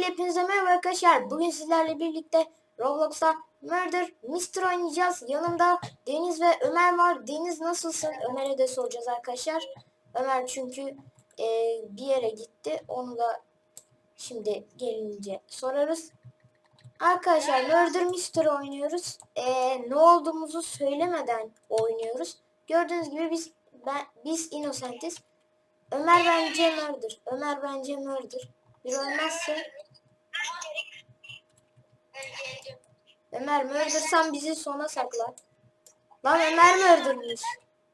Öncelikle hepinize merhaba arkadaşlar. Bugün sizlerle birlikte Roblox'ta Murder Mystery oynayacağız. Yanımda Deniz ve Ömer var. Deniz nasılsın? Ömer'e de soracağız arkadaşlar. Ömer çünkü e, bir yere gitti. Onu da şimdi gelince sorarız. Arkadaşlar Murder Mystery oynuyoruz. E, ne olduğumuzu söylemeden oynuyoruz. Gördüğünüz gibi biz ben, biz Innocent'iz. Ömer bence Murder. Ömer bence Murder. Bir ölmezse Ömer murdersan bizi sona sakla. Lan Ömer murdermış.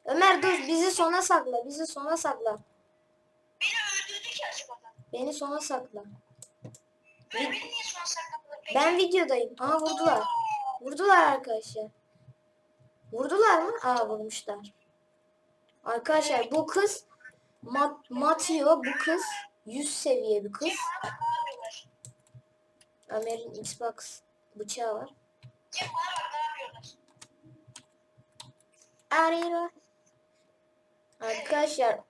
Ömer dur bizi sona sakla. Bizi sona sakla. Beni öldürdü ki acaba? Beni sona sakla. Beni niye peki? Ben videodayım. Aha vurdular. Vurdular arkadaşlar. Vurdular mı? Aa vurmuşlar. Arkadaşlar bu kız Mat Matio bu kız 100 seviye bir kız. Bana bak ne yapıyorlar? Ömer'in Xbox bıçağı var. Cem bana bak ne yapıyorlar? Ariro. Arkadaşlar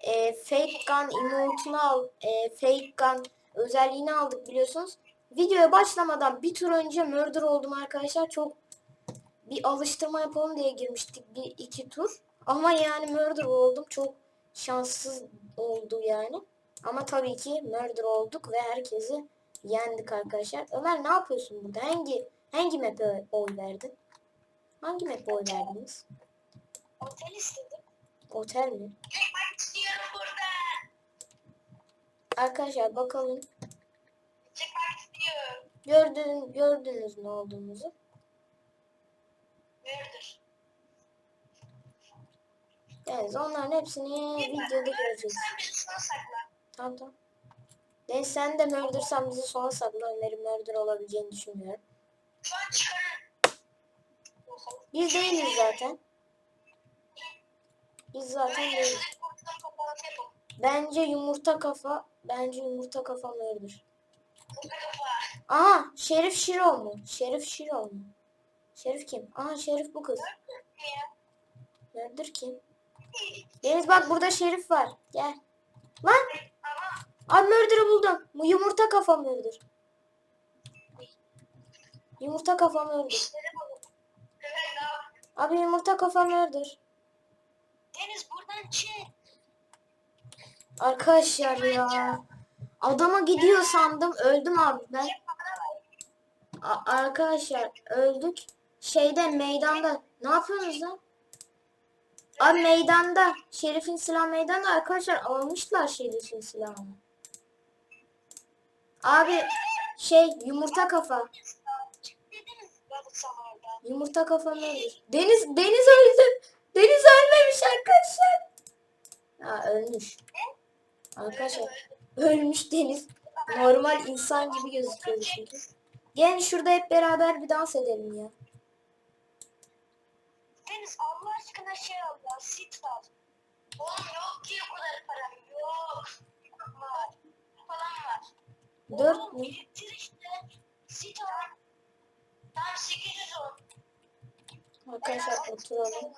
e, fake gun emote'unu al, e, fake gun özelliğini aldık biliyorsunuz. Videoya başlamadan bir tur önce murder oldum arkadaşlar. Çok bir alıştırma yapalım diye girmiştik bir iki tur. Ama yani murder oldum. Çok şanssız oldu yani. Ama tabii ki murder olduk ve herkesi yendik arkadaşlar. Ömer ne yapıyorsun burada? Hangi hangi map'e oy verdin? Hangi map'e oy verdiniz? Otel istedim. Otel mi? Çıkmak buradan. Arkadaşlar bakalım. Çıkmak istiyorum. Gördün, gördünüz ne olduğumuzu. Murder. Yani onların hepsini videoda göreceğiz. Tamam tamam. Deniz sen de murdersan bizi sona sakla. Ömer'in murder olabileceğini düşünmüyorum. Biz değiliz zaten. Biz zaten değiliz. Bence yumurta kafa. Bence yumurta kafa murder. Aha Şerif Şirol mu? Şerif Şirol mu? Şerif kim? Aha Şerif bu kız. Murder kim? Deniz bak burada Şerif var. Gel. Lan Abi murder'ı buldum. Bu yumurta kafa murder. Yumurta kafa murder. Abi yumurta kafa murder. Deniz buradan çık. Arkadaşlar ya. Adama gidiyor sandım. Öldüm abi ben. A- arkadaşlar öldük. Şeyde meydanda. Ne yapıyorsunuz lan? Abi meydanda. Şerif'in silahı meydanda. Arkadaşlar almışlar Şerif'in silahını. Abi şey yumurta kafa. Yumurta kafam ölür. Deniz Deniz öldü. Deniz ölmemiş arkadaşlar. Ha ölmüş. Arkadaşlar ölmüş Deniz. Normal insan gibi gözüküyor çünkü. Gelin şurada hep beraber bir dans edelim ya. Deniz Allah aşkına şey al ya. Sit al. Oğlum yok ki Dört Oğlum, mü? biriktir işte. Sit al. Tam 800 ol. Arkadaşlar oturalım.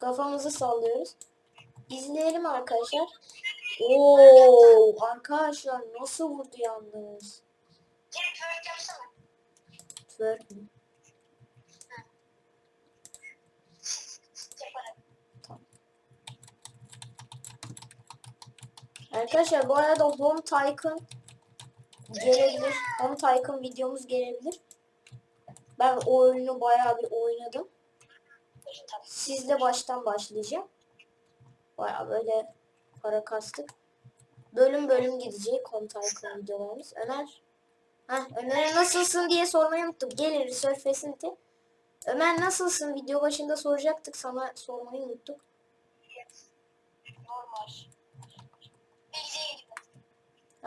Kafamızı sallıyoruz. İzleyelim arkadaşlar. Oo arkadaşlar nasıl vurdu yalnız. Cem twerk yapsana. Twerk mü? Arkadaşlar bu arada Home Tycoon gelebilir. Home Tycoon videomuz gelebilir. Ben o oyunu bayağı bir oynadım. Sizle baştan başlayacağım. Bayağı böyle para kastık. Bölüm bölüm gidecek Home Tycoon videolarımız. Ömer. Heh, Ömer'e nasılsın diye sormayı unuttum. Gelir Research. Ömer nasılsın? Video başında soracaktık. Sana sormayı unuttuk. Normal.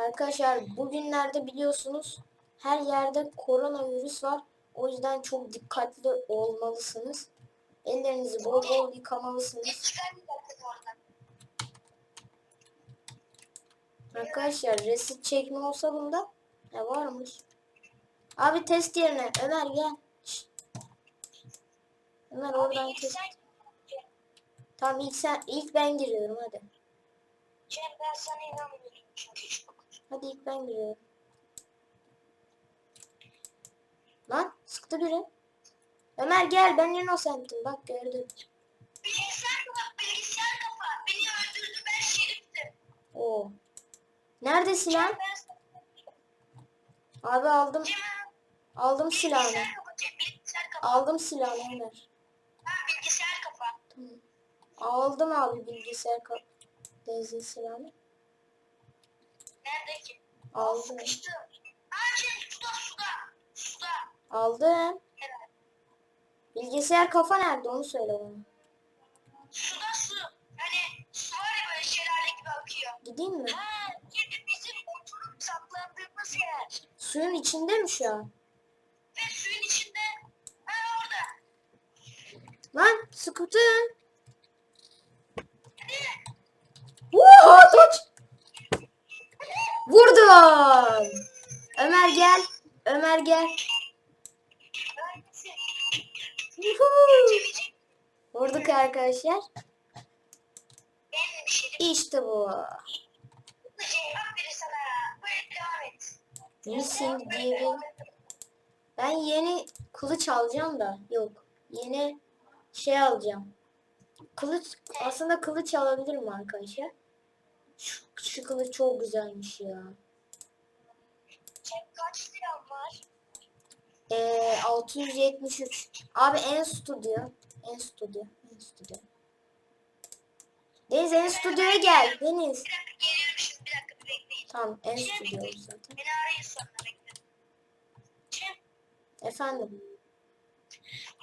Arkadaşlar bugünlerde biliyorsunuz her yerde koronavirüs var. O yüzden çok dikkatli olmalısınız. Ellerinizi bol bol yıkamalısınız. Arkadaşlar resit çekme olsa bunda ne varmış? Abi test yerine Ömer gel. Şşt. Ömer oradan test. sen Tamam ilk sen ilk ben giriyorum hadi. Cem ben sana inanmıyorum çünkü çok. Hadi ilk ben giriyorum. Lan sıktı biri. Ömer gel ben Innocent'im bak gördüm. Bilgisayar kafa, bilgisayar kafa. Beni öldürdü ben şeriftim. Oo. Neredesin lan? Ben sana- Abi aldım. Aldım silahını. Kafa, kafa. Aldım silahını Ömer. Bilgisayar kafa. Aldım abi bilgisayar ka- benzin silahını. Aldım. Sıkıştım. Aa Cem suda suda. Suda. Aldım. Herhalde. Bilgisayar kafa nerede onu söyle bana. Suda su. Hani su var ya böyle şelale gibi akıyor. Gideyim mi? Ha, Cem bizim oturup saklandığımız yer. Suyun içinde mi şu an? Ve suyun içinde. Ha orada. Lan sıkıntın. Hadi. Vuuu tut. Vurdum. Ömer gel. Ömer gel. Vurduk arkadaşlar. İşte bu. Missing diye bir... Ben yeni kılıç alacağım da. Yok. Yeni şey alacağım. Kılıç aslında kılıç alabilirim arkadaşlar. Şu, şu kılıç çok güzelmiş ya. Kaç liram var? Ee, 673. Abi en stüdyo. En stüdyo. En stüdyo. Deniz en stüdyoya gel. Deniz. Bir dakika geliyorum şimdi bir dakika bir bekleyin. Tamam en stüdyo zaten. Beni arayın sonra bekle. Cem Efendim.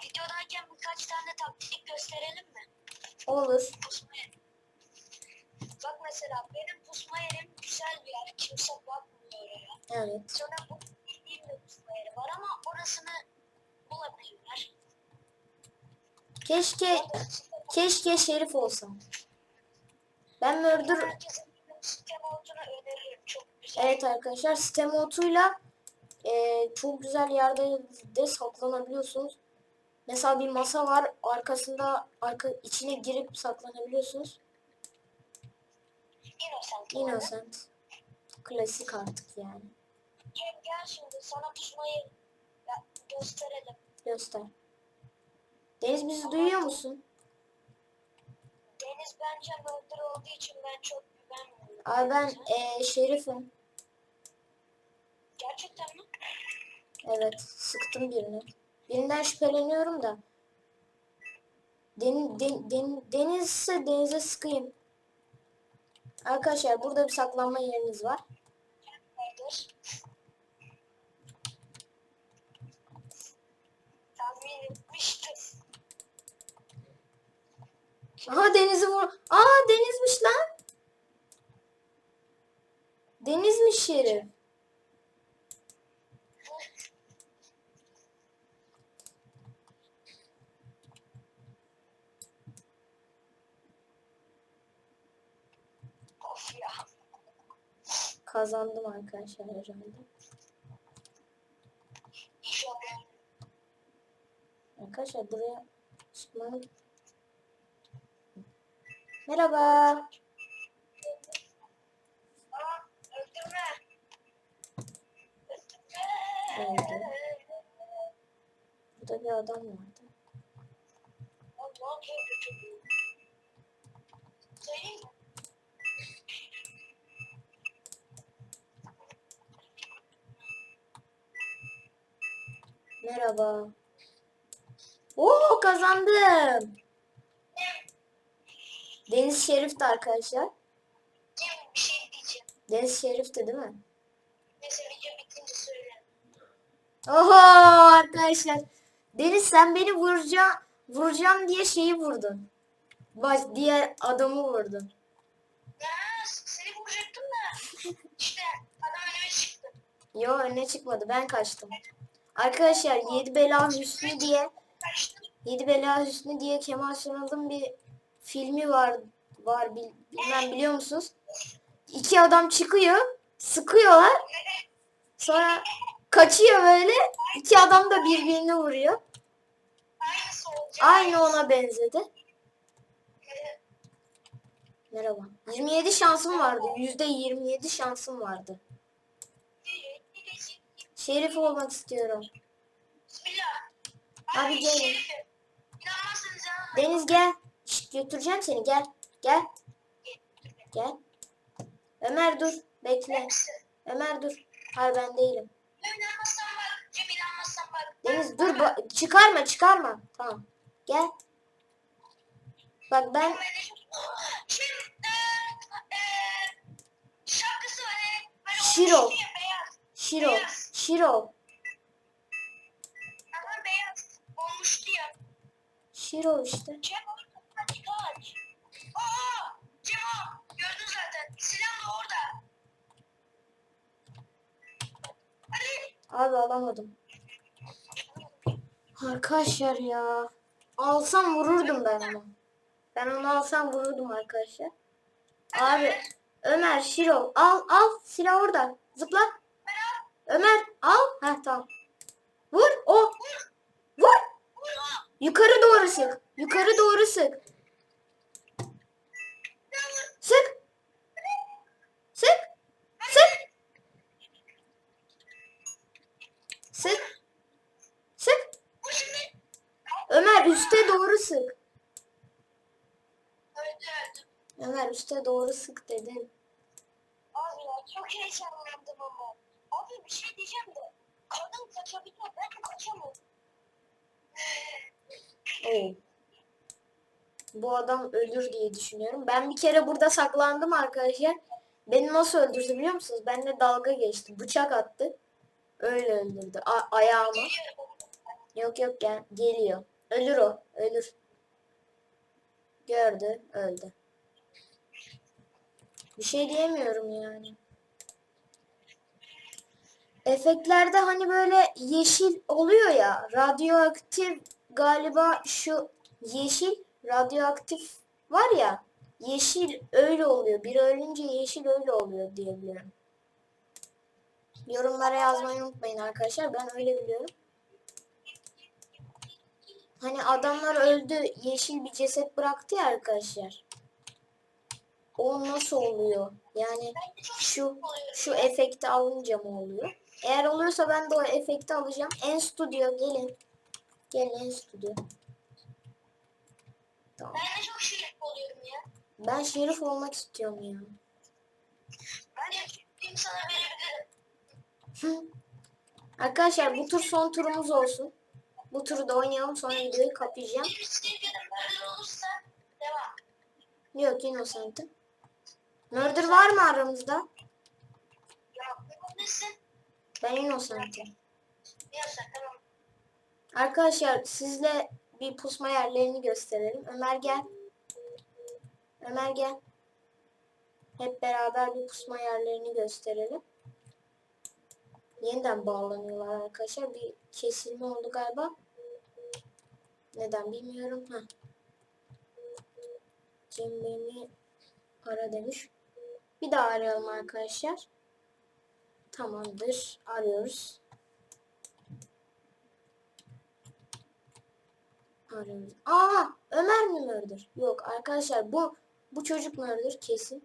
videodayken birkaç tane taktik gösterelim mi? Olur. Mesela benim pusma yerim güzel bir yer. Kimse bakmıyor oraya. Evet. Sonra bu bildiğim de pusma yeri var ama orasını bulabilirler. Keşke keşke şerif olsam. Ben murder bir sistem olduğunu öneririm. Çok güzel. Evet arkadaşlar sistem otuyla e, çok güzel yerde de saklanabiliyorsunuz. Mesela bir masa var arkasında arka içine girip saklanabiliyorsunuz. Innocent. Innocent. Klasik artık yani. Cem gel şimdi sana pusmayı gösterelim. Göster. Deniz bizi duyuyor musun? Deniz bence murder olduğu için ben çok güvenmiyorum. Abi ben e, şerifim. Gerçekten mi? Evet sıktım birini. Birinden şüpheleniyorum da. Den, den, den, denizse denize sıkayım. Arkadaşlar burada bir saklanma yeriniz var. Vardır. Tahmin etmiştim. Aha denizi vur. Aa denizmiş lan. Denizmiş şerif. Of ya. Kazandım arkadaşlar herhalde. Arkadaşlar buraya çıkmam. Merhaba. Aa, öldürme. Öldü. Burada bir adam vardı. Allah çok Merhaba. Oo kazandım. Deniz arkadaşlar. Bir şey diyeceğim. Deniz Şerif'ti değil mi? Neyse. Oho arkadaşlar. Deniz sen beni vuracağım, vuracağım diye şeyi vurdun. Baş, diğer adamı vurdun. Ya seni vuracaktım da. İşte adam önüme çıktı. Yo önüne çıkmadı ben kaçtım. Arkadaşlar 7 Bela Hüsnü diye Kaçtım. 7 Bela Hüsnü diye Kemal Sunal'ın bir filmi var var bil- bilmem biliyor musunuz? İki adam çıkıyor, sıkıyorlar. Sonra kaçıyor böyle. İki adam da birbirini vuruyor. Aynı ona benzedi. Merhaba. 27 şansım vardı. %27 şansım vardı. Şerif olmak istiyorum. Bismillah. Abi Abi gelin. şerifim. Deniz gel. Şşt, götüreceğim seni gel. Gel. Gel. Ömer dur. Bekle. Ömer dur. Hayır ben değilim. Ya inanmazsan bak. Cem inanmazsan bak. Deniz dur. ba- çıkarma çıkarma. Tamam. Gel. Bak ben hani böyle Şiro. olmuştu ya, beyaz. Şiro. Ama beyaz olmuştu ya. Şiro işte. Cem kaç kaç. Aa Cem o. Gördün zaten. Da orada. Hadi. Abi alamadım. Arkadaşlar ya. Alsam vururdum ben onu. Ben onu alsam vururdum arkadaşlar. Abi Ömer Şiro al al silah orada. Zıpla. Ömer al. Heh tamam. Vur o. Vur. Vur. Yukarı doğru sık. Yukarı doğru sık. Sık. Sık. Sık. Sık. Sık. Ömer üste doğru sık. Ömer üste doğru sık dedim. Abi çok heyecanlandım ama. Abi bir şey diyeceğim de. Kadın kaçabiliyor. Ben kaçamıyorum. Bu adam ölür diye düşünüyorum. Ben bir kere burada saklandım arkadaşlar. Beni nasıl öldürdü biliyor musunuz? Benimle dalga geçti. Bıçak attı. Öyle öldürdü. A- ayağıma. Yok yok gel geliyor. Ölür o. Ölür. Gördü. Öldü. Bir şey diyemiyorum yani. Efektlerde hani böyle yeşil oluyor ya. Radyoaktif galiba şu yeşil radyoaktif var ya. Yeşil öyle oluyor. Biri ölünce yeşil öyle oluyor diye biliyorum. Yorumlara yazmayı unutmayın arkadaşlar. Ben öyle biliyorum. Hani adamlar öldü. Yeşil bir ceset bıraktı ya arkadaşlar. O nasıl oluyor? Yani şu şu efekti alınca mı oluyor? Eğer oluyorsa ben de o efekti alacağım. En stüdyo gelin. Gelin en stüdyo. Tamam. Ben de çok şerif oluyorum ya. Ben şerif olmak istiyorum ya. Ben de sana verebilirim. Arkadaşlar bu tur son turumuz olsun. Bu turu da oynayalım sonra videoyu kapayacağım. Bir şerif ya da murder olursa devam. Yok Innocent'im. Murder var mı aramızda? Yok. Nesin? Ben. Diyorsan tamam. Arkadaşlar sizle bir pusma yerlerini gösterelim. Ömer gel. Ömer gel. Hep beraber bir pusma yerlerini gösterelim. Yeniden bağlanıyorlar arkadaşlar. Bir kesilme oldu galiba. Neden bilmiyorum. Heh. Cem beni ara demiş. Bir daha arayalım arkadaşlar. Tamamdır. Arıyoruz. Arıyoruz. Aa, Ömer mi Murder? Yok arkadaşlar bu bu çocuk Murder kesin.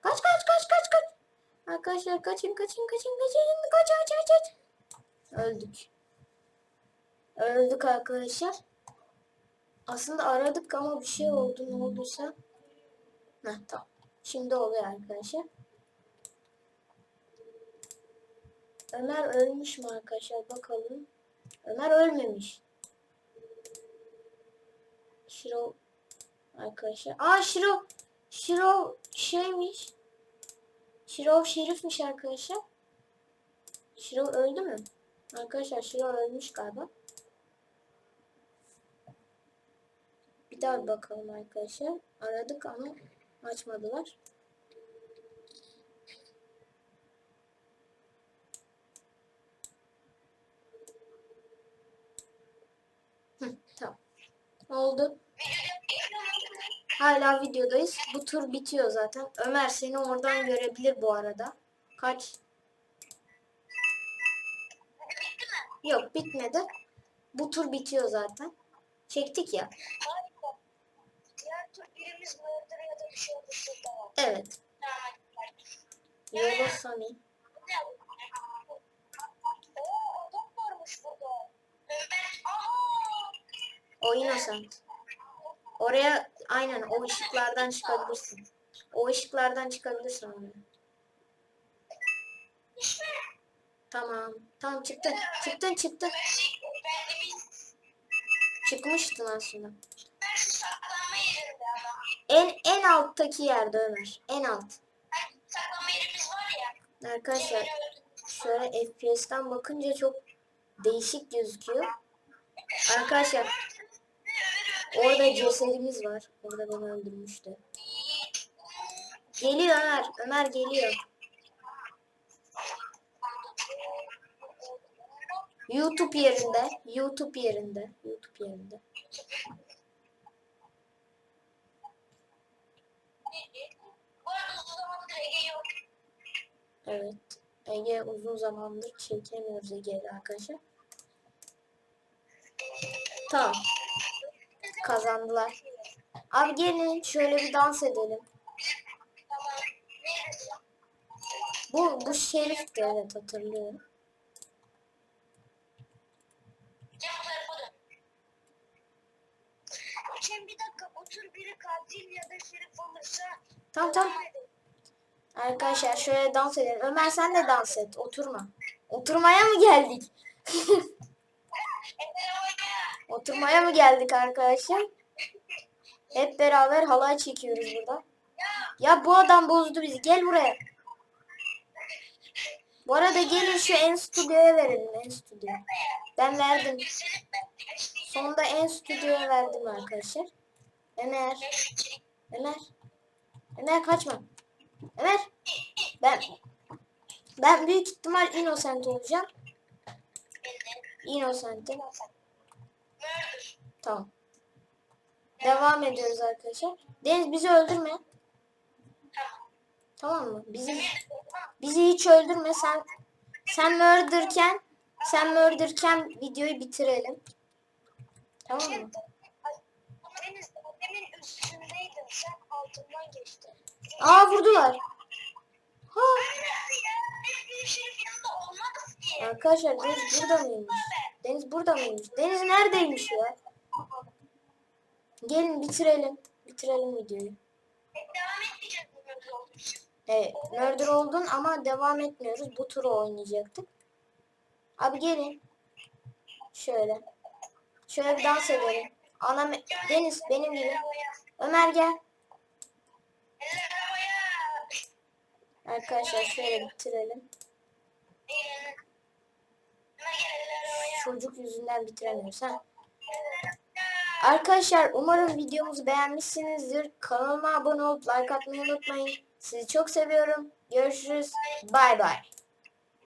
Kaç kaç kaç kaç kaç. Arkadaşlar kaçın kaçın kaçın kaçın kaç kaç kaç kaç. Öldük. Öldük arkadaşlar. Aslında aradık ama bir şey oldu ne olduysa. Heh tamam. Şimdi oluyor arkadaşlar. Ömer ölmüş mü arkadaşlar bakalım. Ömer ölmemiş. Şiro arkadaşlar. Aa Şiro Şiro şeymiş. Şiro şerifmiş arkadaşlar. Şiro öldü mü? Arkadaşlar Şiro ölmüş galiba. Bir daha bakalım arkadaşlar. Aradık ama açmadılar. Hı, tamam. Oldu. Hala videodayız. Bu tur bitiyor zaten. Ömer seni oradan görebilir bu arada. Kaç? Yok bitmedi. Bu tur bitiyor zaten. Çektik ya. Harika. Diğer tur birimiz murder ya da bir şey olursa devam. Evet. Yellow Sunny. Oo adam varmış burada. O Innocent. Oraya aynen o ışıklardan çıkabilirsin. O ışıklardan çıkabilirsin oraya. Tamam. Tamam çıktın. Çıktın çıktın. Çıkmıştın aslında. En en alttaki yerde Ömer. En alt. Arkadaşlar şöyle FPS'ten bakınca çok değişik gözüküyor. Arkadaşlar orada cesedimiz var. Orada beni öldürmüştü. Geliyor Ömer. Ömer geliyor. YouTube yerinde. YouTube yerinde. YouTube yerinde. Bu arada uzun zamandır Ege yok. Evet. Ege uzun zamandır çekemiyoruz Ege'yle arkadaşlar. Tamam. Kazandılar. Abi gelin şöyle bir dans edelim. Bu bu şerifti evet hatırlıyorum. Cem bu Arkadaşlar şöyle dans edelim. Ömer sen de dans et. Oturma. Oturmaya mı geldik? Oturmaya mı geldik arkadaşlar? Hep beraber halay çekiyoruz burada. Ya bu adam bozdu bizi. Gel buraya. Bu arada gelin şu en stüdyoya verelim. En stüdyo. Ben verdim. Sonunda en stüdyoya verdim arkadaşlar. Ömer. Ömer. Ömer kaçma. Ömer. Ben ben büyük ihtimal innocent olacağım. Innocent'im. Murder. Tamam. Devam ediyoruz arkadaşlar. Deniz bizi öldürme. Tamam. Mı? Bizi bizi hiç öldürme. Sen sen murderken sen murderken videoyu bitirelim. Tamam mı? Deniz demin üstündeydin sen altından geçtin. Aa vurdular. Ha. Arkadaşlar Deniz burada mıymış? Deniz burada mıymış? Deniz neredeymiş ya? Gelin bitirelim. Bitirelim videoyu. Evet, murder oldun ama devam etmiyoruz. Bu turu oynayacaktık. Abi gelin. Şöyle. Şöyle bir dans edelim. Ana Deniz benim gibi. Ömer gel. Arkadaşlar şöyle bitirelim. Çocuk yüzünden bitiremiyoruz ha. Arkadaşlar umarım videomuzu beğenmişsinizdir. Kanalıma abone olup like atmayı unutmayın. Sizi çok seviyorum. Görüşürüz. Bay bay.